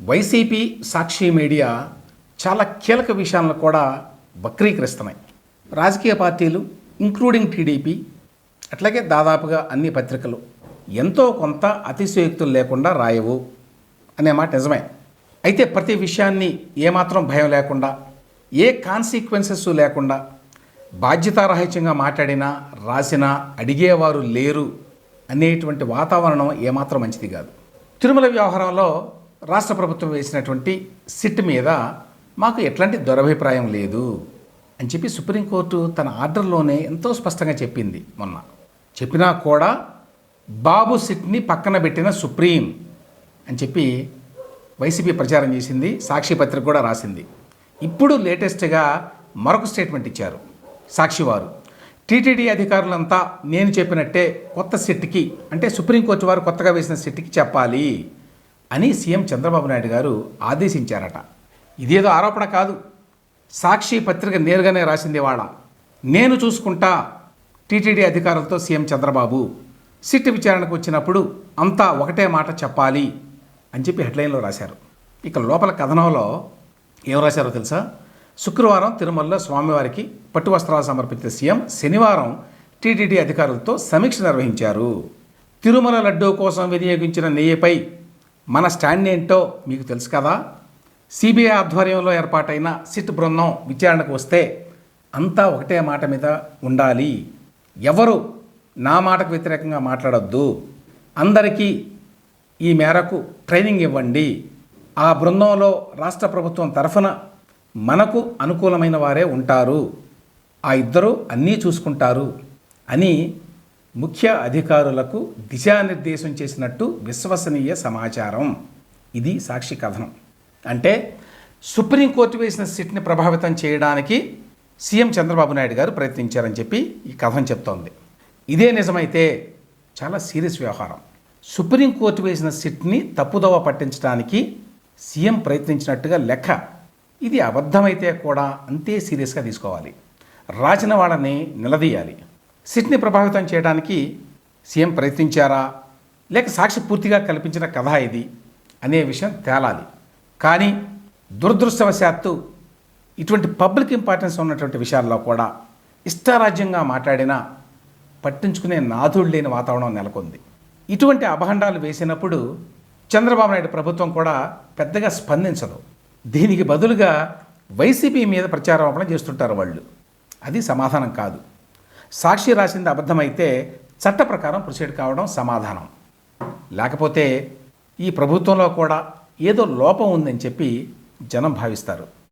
YCP సాక్షి media చాలా కీలక విషయాలను కూడా వక్రీకరిస్తున్నాయి. రాజకీయ పార్టీలు ఇంక్లూడింగ్ టీడీపీ అట్లాగే దాదాపుగా అన్ని పత్రికలు ఎంతో కొంత అతిశయోక్తులు లేకుండా రాయవు అనే మాట నిజమే. అయితే ప్రతి విషయాన్ని ఏమాత్రం భయం లేకుండా ఏ కాన్సిక్వెన్సెస్ లేకుండా బాధ్యతారహిత్యంగా మాట్లాడినా రాసినా అడిగేవారు లేరు అనేటువంటి వాతావరణం ఏమాత్రం మంచిది కాదు. తిరుమల వ్యవహారంలో రాష్ట్ర ప్రభుత్వం వేసినటువంటి సిట్ మీద మాకు ఎట్లాంటి దురభిప్రాయం లేదు అని చెప్పి సుప్రీంకోర్టు తన ఆర్డర్లోనే ఎంతో స్పష్టంగా చెప్పింది మొన్న. చెప్పినా కూడా బాబు సిట్ని పక్కన పెట్టిన సుప్రీం అని చెప్పి వైసీపీ ప్రచారం చేసింది సాక్షి పత్రిక కూడా రాసింది. ఇప్పుడు లేటెస్ట్గా మరొక స్టేట్మెంట్ ఇచ్చారు సాక్షి వారు టీటీడీ అధికారులంతా నేను చెప్పినట్టే కొత్త సిట్కి అంటే సుప్రీంకోర్టు వారు కొత్తగా వేసిన సిట్కి చెప్పాలి. అని సీఎం చంద్రబాబు నాయుడు గారు ఆదేశించారట. ఇదేదో ఆరోపణ కాదు. సాక్షి పత్రిక నేరుగానే రాసింది వాళ్ళ. నేను చూసుకుంటా టీటీడీ అధికారులతో సీఎం చంద్రబాబు సిట్ విచారణకు వచ్చినప్పుడు అంతా ఒకటే మాట చెప్పాలి అని చెప్పి హెడ్లైన్లో రాశారు. ఇక లోపల కథనంలో ఏం రాశారో తెలుసా? శుక్రవారం తిరుమలలో స్వామివారికి పట్టు వస్త్రాలు సమర్పించిన సీఎం శనివారం టీటీడీ అధికారులతో సమీక్ష నిర్వహించారు. తిరుమల లడ్డూ కోసం వినియోగించిన నెయ్యిపై మన స్టాండ్ ఏంటో మీకు తెలుసు కదా? సిబిఐ ఆధ్వర్యంలో ఏర్పాటైన సిట్ బృందం విచారణకు వస్తే అంతా ఒకటే మాట మీద ఉండాలి. ఎవరు నా మాటకు వ్యతిరేకంగా మాట్లాడొద్దు. అందరికీ ఈ మేరకు ట్రైనింగ్ ఇవ్వండి. ఆ బృందంలో రాష్ట్ర ప్రభుత్వం తరఫున మనకు అనుకూలమైన వారే ఉంటారు. ఆ ఇద్దరు అన్నీ చూసుకుంటారు అని ముఖ్య అధికారులకు దిశానిర్దేశం చేసినట్టు విశ్వసనీయ సమాచారం. ఇది సాక్షి కథనం. అంటే సుప్రీంకోర్టు వేసిన సిట్ని ప్రభావితం చేయడానికి సీఎం చంద్రబాబు నాయుడు గారు ప్రయత్నించారని చెప్పి ఈ కథనం చెప్తోంది. ఇదే నిజమైతే చాలా సీరియస్ వ్యవహారం. సుప్రీంకోర్టు వేసిన సిట్ని తప్పుదోవ పట్టించడానికి సీఎం ప్రయత్నించినట్టుగా లెక్క. ఇది అబద్ధమైతే కూడా అంతే సీరియస్గా తీసుకోవాలి. రాసిన వాళ్ళని నిలదీయాలి. సిట్ని ప్రభావితం చేయడానికి సీఎం ప్రయత్నించారా? లేక సాక్షి పూర్తిగా కల్పించిన కథ ఇది అనే విషయం తేలాలి. కానీ దురదృష్టవశాత్తు ఇటువంటి పబ్లిక్ ఇంపార్టెన్స్ ఉన్నటువంటి విషయాల్లో కూడా ఇష్టారాజ్యంగా మాట్లాడినా పట్టించుకునే నాథుడు లేని వాతావరణం నెలకొంది. ఇటువంటి అభాండాలు వేసినప్పుడు చంద్రబాబు నాయుడు ప్రభుత్వం కూడా పెద్దగా స్పందించదు. దీనికి బదులుగా వైసీపీ మీద ప్రచారోపణ చేస్తుంటారు వాళ్ళు. అది సమాధానం కాదు. సాక్షి రాసింది అబద్ధమైతే చట్ట ప్రకారం ప్రొసీడ్ కావడం సమాధానం. లేకపోతే ఈ ప్రభుత్వంలో కూడా ఏదో లోపం ఉందని చెప్పి జనం భావిస్తారు.